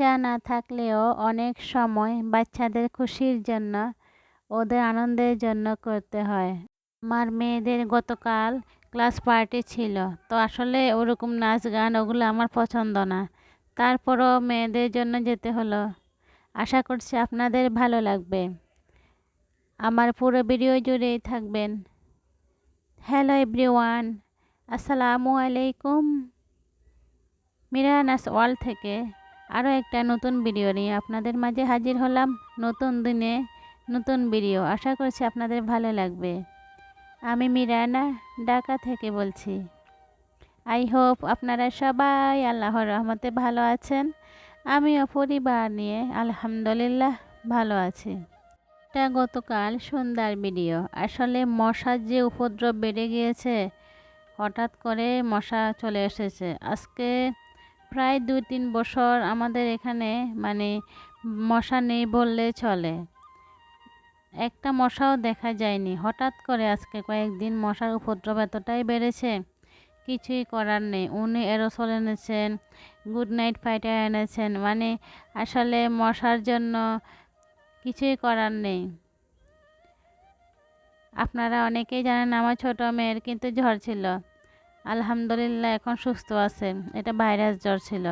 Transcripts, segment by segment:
ইচ্ছা না থাকলেও অনেক সময় বাচ্চাদের খুশির জন্য, ওদের আনন্দের জন্য করতে হয়। আমার মেয়েদের গতকাল ক্লাস পার্টি ছিল, তো আসলে ওরকম নাচ গান ওগুলো আমার পছন্দ না। তারপরও মেয়েদের জন্য যেতে হলো। আশা করছি আপনাদের ভালো লাগবে। আমার পুরো ভিডিও জুড়েই থাকবেন। হ্যালো এভরিওয়ান, আসসালামু আলাইকুম। মিরানাস ওয়ার্ল্ড থেকে। আরও একটা নতুন ভিডিও নিয়ে আপনাদের মাঝে হাজির হলাম নতুন দিনে নতুন ভিডিও আশা করছি আপনাদের ভালো লাগবে। আমি মিরানা, ঢাকা থেকে বলছি। আই হোপ আপনারা সবাই আল্লাহর রহমতে ভালো আছেন। আমিও পরিবার নিয়ে আলহামদুলিল্লাহ ভালো আছি। এটা গতকাল সন্ধ্যার ভিডিও আসলে মশার যে উপদ্রব বেড়ে গিয়েছে, হঠাৎ করে মশা চলে এসেছে। আজকে প্রায় দুই তিন বছর আমাদের এখানে মানে মশা নেই বললে চলে। একটা মশাও দেখা যায়নি। হঠাৎ করে আজকে কয়েকদিন মশার উপদ্রব এতটাই বেড়েছে, কিছুই করার নেই। উনি এরোসল এনেছেন, গুড নাইট ফাইটার এনেছেন মানে আসলে মশার জন্য কিছুই করার নেই। আপনারা অনেকেই জানেন আমার ছোটো মেয়ের কিন্তু ঝড় ছিল। আলহামদুলিল্লাহ, এখন সুস্থ আছে এটা ভাইরাস জ্বর ছিল।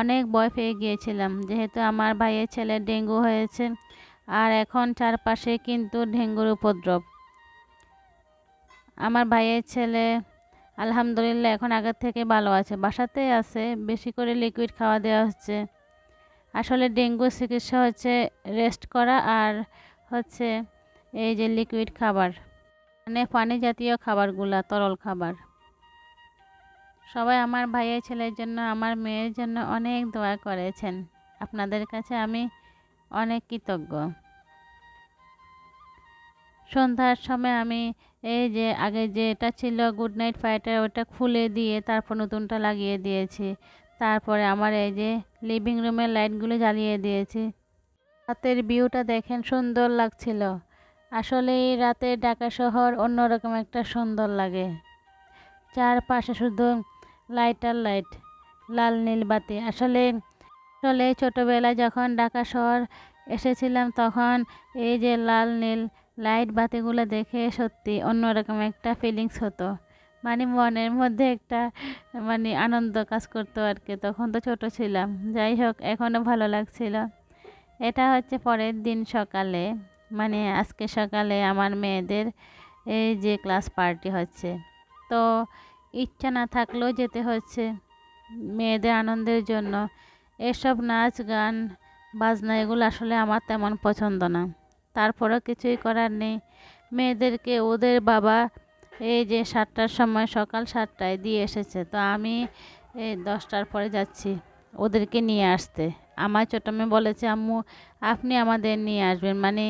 অনেক ভয় পেয়ে গিয়েছিলাম। যেহেতু আমার ভাইয়ের ছেলে ডেঙ্গু হয়েছে, আর এখন চারপাশে কিন্তু ডেঙ্গুর উপদ্রব। আমার ভাইয়ের ছেলে আলহামদুলিল্লাহ এখন আগের থেকে ভালো আছে। বাসাতেই আছে, বেশি করে লিকুইড খাওয়া দেওয়া হচ্ছে। আসলে ডেঙ্গু চিকিৎসা হচ্ছে রেস্ট করা আর হচ্ছে এই যে লিকুইড খাবার মানে পানি জাতীয় খাবারগুলা, তরল খাবার। সবাই আমার ভাইয়ের ছেলের জন্য, আমার মেয়ের জন্য অনেক দোয়া করেছেন। আপনাদের কাছে আমি অনেক কৃতজ্ঞ। সন্ধ্যার সময় আমি এই যে, আগে যে এটা ছিল গুড নাইট ফাইটার ওটা খুলে দিয়ে তারপর নতুনটা লাগিয়ে দিয়েছি। তারপরে আমার এই যে লিভিং রুমের লাইটগুলো জ্বালিয়ে দিয়েছি। রাতের ভিউটা দেখেন সুন্দর লাগছিল। আসলে এই রাতে ঢাকা শহর অন্যরকম একটা সুন্দর লাগে। চারপাশে শুধু লাইট আর লাইট, লাল নীল বাতি। আসলে আসলে ছোটোবেলায় যখন ঢাকা শহর এসেছিলাম, তখন এই যে লাল নীল লাইট বাতিগুলো দেখে সত্যি অন্যরকম একটা ফিলিংস হতো। মানে মনের মধ্যে একটা মানে আনন্দ কাজ করতো আর কি তখন তো ছোট ছিলাম। যাই হোক এখনও ভালো লাগছিল। এটা হচ্ছে পরের দিন সকালে মানে আজকে সকালে আমার মেয়েদের এই যে ক্লাস পার্টি হচ্ছে। তো ইচ্ছা না থাকলেও যেতে হচ্ছে। মেয়েদের আনন্দের জন্য। এসব নাচ, গান, বাজনা এগুলো আসলে আমার তেমন পছন্দ না। তারপরেও কিছুই করার নেই। মেয়েদেরকে ওদের বাবা এই যে সাতটার সময় সকাল সাতটায় দিয়ে এসেছে, তো আমি এই দশটার পরে যাচ্ছি ওদেরকে নিয়ে আসতে। আমার ছোটো মেয়ে বলেছে, আম্মু, আপনি আমাদের নিয়ে আসবেন। মানে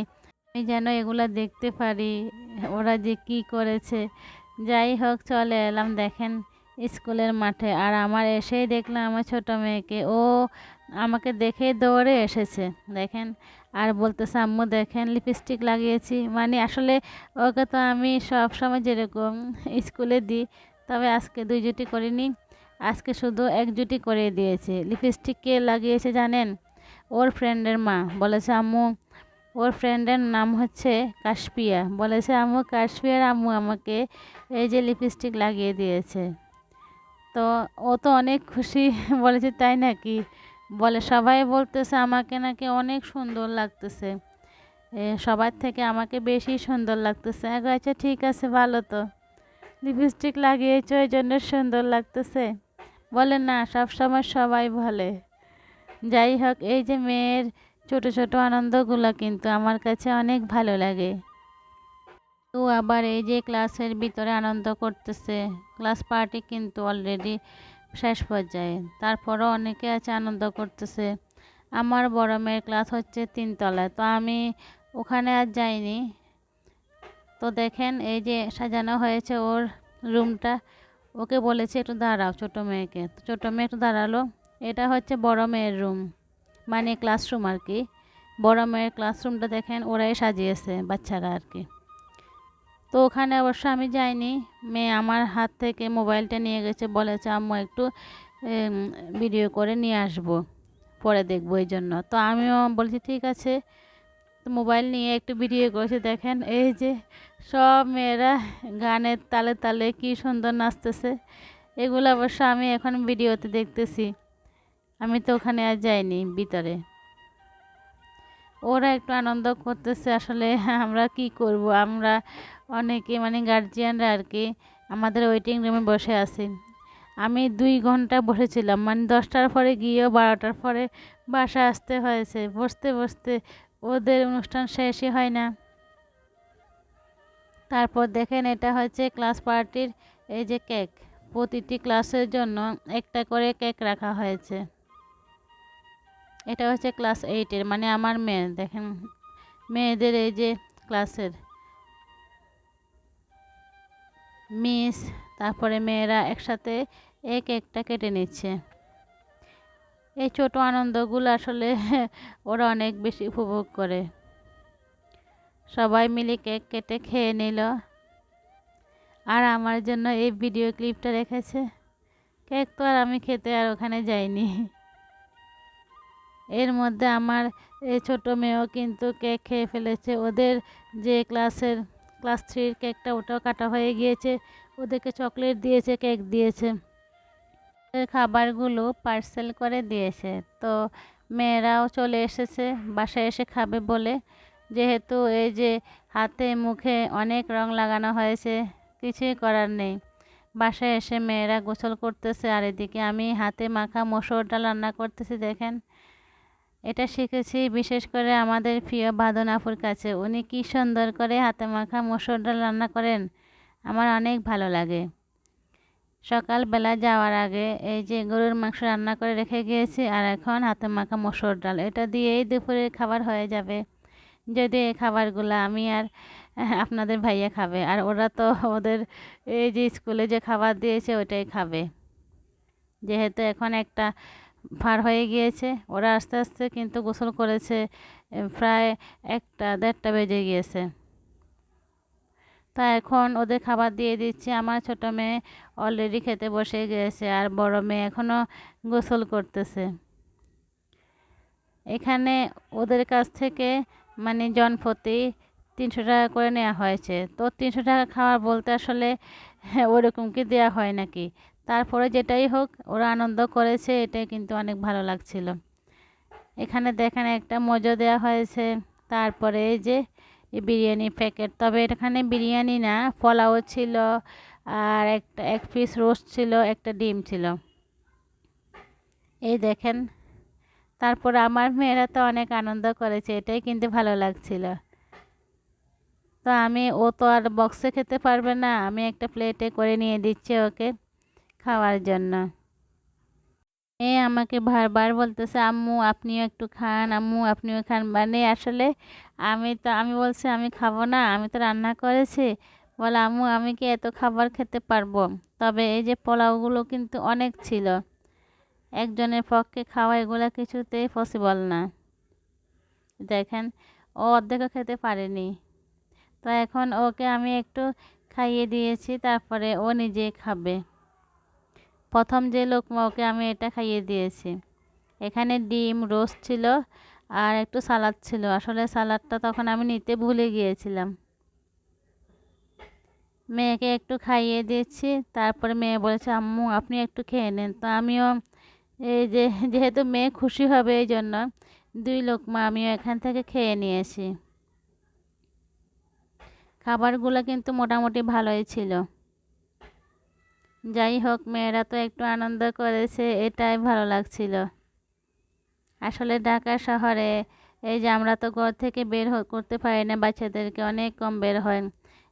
আমি যেন এগুলো দেখতে পারি, ওরা যে কি করেছে। যাই হোক, চলে এলাম দেখেন স্কুলের মাঠে। আর আমার এসেই দেখলাম আমার ছোটো মেয়েকে। ও আমাকে দেখেই দৌড়ে এসেছে, দেখেন। আর বলতেছে, আম্মু, দেখেন লিপস্টিক লাগিয়েছি। মানে আসলে ওকে তো আমি সব সময় যেরকম স্কুলে দিই, তবে আজকে দুই জুটি করিনি। আজকে শুধু এক জুটি করে দিয়েছে। লিপস্টিক কে লাগিয়েছে জানেন? ওর ফ্রেন্ডের মা। বলেছে, আম্মু ওর ফ্রেন্ডের নাম হচ্ছে কাশপিয়া। বলেছে, আম্মু, কাশপিয়ার আম্মু আমাকে এই যে লিপস্টিক লাগিয়ে দিয়েছে। তো ও তো অনেক খুশি। বলেছে, তাই নাকি? বলে, সবাই বলতেছে আমাকে নাকি অনেক সুন্দর লাগতেছে। সবার থেকে আমাকে বেশি সুন্দর লাগতেছে। এক আচ্ছা ঠিক আছে, ভালো তো। লিপস্টিক লাগিয়েছ ওই জন্য সুন্দর লাগতেছে? বলে, না সব সময় সবাই বলে। যাই হোক, এই যে মেয়ের ছোট ছোট আনন্দগুলো কিন্তু আমার কাছে অনেক ভালো লাগে। তো আবার এই যে ক্লাসের ভিতরে আনন্দ করতেছে, ক্লাস পার্টি কিন্তু অলরেডি শেষ পর্যায়ে, তারপরও অনেকে আছে আনন্দ করতেছে। আমার বড় মেয়ের ক্লাস হচ্ছে তিনতলায় তো আমি ওখানে আর যাইনি। তো দেখেন এই যে সাজানো হয়েছে ওর রুমটা, ওকে বলেছে একটু দাঁড়াও ছোটো মেয়েকে। তো ছোটো মেয়ে একটু দাঁড়াল, এটা হচ্ছে বড় মেয়ের রুম। মানে ক্লাসরুম আর কি বড় মেয়ের ক্লাসরুমটা দেখেন, ওরাই সাজিয়েছে বাচ্চারা আর কি তো ওখানে অবশ্য আমি যাইনি। মেয়ে আমার হাত থেকে মোবাইলটা নিয়ে গেছে, বলেছে, আম্মু, একটু ভিডিও করে নিয়ে আসব। পরে দেখব এই জন্য। তো আমিও বলছি, ঠিক আছে। তো মোবাইল নিয়ে একটু ভিডিও করেছে, দেখেন, এই যে সব মেয়েরা গানের তালে তালে কি সুন্দর নাচতেছে। এগুলো অবশ্য আমি এখন ভিডিওতে দেখতেছি। আমি তো ওখানে আর যাইনি ভিতরে। ওরা একটু আনন্দ করতেছে আসলে আমরা কি করব? আমরা অনেকে মানে গার্জিয়ানরা আর কি আমাদের ওয়েটিং রুমে বসে আছি। আমি দুই ঘণ্টা বসেছিলাম মানে দশটার পরে গিয়েও বারোটার পরে বাসা আসতে হয়েছে। বসতে বসতে ওদের অনুষ্ঠান শেষই হয় না। তারপর দেখেন এটা হচ্ছে ক্লাস পার্টির এই যে কেক প্রতিটি ক্লাসের জন্য একটা করে কেক রাখা হয়েছে। এটা হচ্ছে ক্লাস এইটের মানে আমার মেয়ে, দেখেন। মেয়েদের এই যে ক্লাসের মিস তারপরে মেয়েরা একসাথে এক একটা কেটে নিচ্ছে। এই ছোট আনন্দগুলো আসলে ওরা অনেক বেশি উপভোগ করে। সবাই মিলে কেক কেটে খেয়ে নিল। আর আমার জন্য এই ভিডিও ক্লিপটা রেখেছে। কেক তো আর আমি খেতে আর ওখানে যাইনি। এর মধ্যে আমার এই ছোটো মেয়েও কিন্তু কেক খেয়ে ফেলেছে। ওদের যে ক্লাসের ক্লাস থ্রির কেকটা ওটাও কাটা হয়ে গিয়েছে। ওদেরকে চকলেট দিয়েছে কেক দিয়েছে। খাবারগুলো পার্সেল করে দিয়েছে। তো মেয়েরাও চলে এসেছে, বাসায় এসে খাবে বলে। যেহেতু এই যে হাতে মুখে অনেক রং লাগানো হয়েছে, কিছুই করার নেই। বাসায় এসে মেয়েরা গোসল করতেছে আর এদিকে আমি হাতে মাখা মসুর ডাল রান্না করতেছি, দেখেন। এটা শিখেছি, বিশেষ করে আমাদের প্রিয় বাদনাপুর কাছে। উনি কি সুন্দর করে হাতে মাখা মসুর ডাল রান্না করেন, আমার অনেক ভালো লাগে। সকালবেলা যাওয়ার আগে এই যে গরুর মাংস রান্না করে রেখে গিয়েছি, আর এখন হাতে মাখা মসুর ডাল। এটা দিয়েই দুপুরের খাবার হয়ে যাবে। যদি এই খাবারগুলো আমি আর আপনাদের ভাইয়া খাবে, আর ওরা তো ওদের এই যে স্কুলে যে খাবার দিয়েছে ওটাই খাবে। যেহেতু এখন একটা পার হয়ে গিয়েছে। ওরা আস্তে আস্তে কিন্তু গোসল করেছে প্রায় একটা, দেড়টা বেজে গিয়েছে। তা এখন ওদের খাবার দিয়ে দিচ্ছি। আমার ছোটো মেয়ে অলরেডি খেতে বসে গিয়েছে আর বড় মেয়ে এখনও গোসল করতেছে। এখানে ওদের কাছ থেকে মানে জনপ্রতি তিনশো টাকা করে নেওয়া হয়েছে। তো তিনশো টাকা খাওয়ার বলতে আসলে ওরকম কি দেওয়া হয় নাকি? তারপরে যেটাই হোক, ওরা আনন্দ করেছে, এটাই কিন্তু অনেক ভালো লাগছিল। এখানে দেখেন একটা মজো দেওয়া হয়েছে। তারপরে এই যে বিরিয়ানি প্যাকেট। তবে এখানে বিরিয়ানি না, পোলাও ছিল, আর একটা, এক পিস রোস্ট ছিল, একটা ডিম ছিল। এই দেখেন, তারপর আমার মেয়েরা তো অনেক আনন্দ করেছে, এটাই কিন্তু ভালো লাগছিল। তো আমি, ও তো আর বক্সে খেতে পারবে না, আমি একটা প্লেটে করে নিয়ে দিচ্ছি ওকে। খাওয়ার জন্য। এ আমাকে বারবার বলতেছে, আম্মু, আপনিও একটু খান, আম্মু, আপনিও খান। মানে আসলে আমি তো, আমি বলছি, আমি খাব না, আমি তো রান্না করেছি। বলে, আম্মু, আমি কি এত খাবার খেতে পারব? তবে এই যে পোলাওগুলো কিন্তু অনেক ছিল। একজনের পক্ষে খাওয়া এগুলো কিছুতেই পসিবল না। দেখেন, ও অর্ধেকও খেতে পারেনি। তো এখন ওকে আমি একটু খাইয়ে দিয়েছি, তারপরে ও নিজে খাবে। প্রথম যে লোকমা ওকে আমি এটা খাইয়ে দিয়েছি। এখানে ডিম, রোস্ট ছিল আর একটু সালাদ ছিল। আসলে সালাদটা তখন আমি নিতে ভুলে গিয়েছিলাম। মেয়েকে একটু খাইয়ে দিয়েছি, তারপরে মেয়ে বলেছে, আম্মু, আপনি একটু খেয়ে নেন। তো আমিও এই যে, যেহেতু মেয়ে খুশি হবে এই জন্য দুই লোকমা আমিও এখান থেকে খেয়ে নিয়েছি। খাবারগুলো কিন্তু মোটামুটি ভালোই ছিল। যাই হোক, মেয়েরা তো একটু আনন্দ করেছে, এটাই ভালো লাগছিল। আসলে ঢাকা শহরে এই যে আমরা তো ঘর থেকে বের করতে পারি না বাচ্চাদেরকে, অনেক কম বের হয়।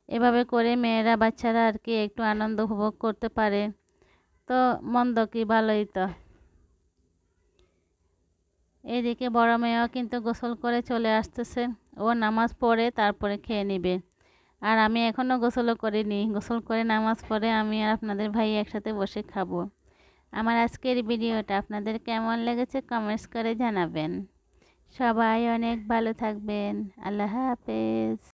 এভাবে করে মেয়েরা, বাচ্চারা আর কি একটু আনন্দ উপভোগ করতে পারে। তো মন্দ কি, ভালোই তো। এদিকে বড় মেয়েও কিন্তু গোসল করে চলে আসতেছে। ও নামাজ পড়ে, তারপরে খেয়ে নিবে। আর আমি এখনও গোসলও করিনি। গোসল করে নামাজ পড়ে আমি আর আপনাদের ভাই একসাথে বসে খাব। আমার আজকের ভিডিওটা আপনাদের কেমন লেগেছে কমেন্টস করে জানাবেন। সবাই অনেক ভালো থাকবেন। আল্লাহ হাফেজ।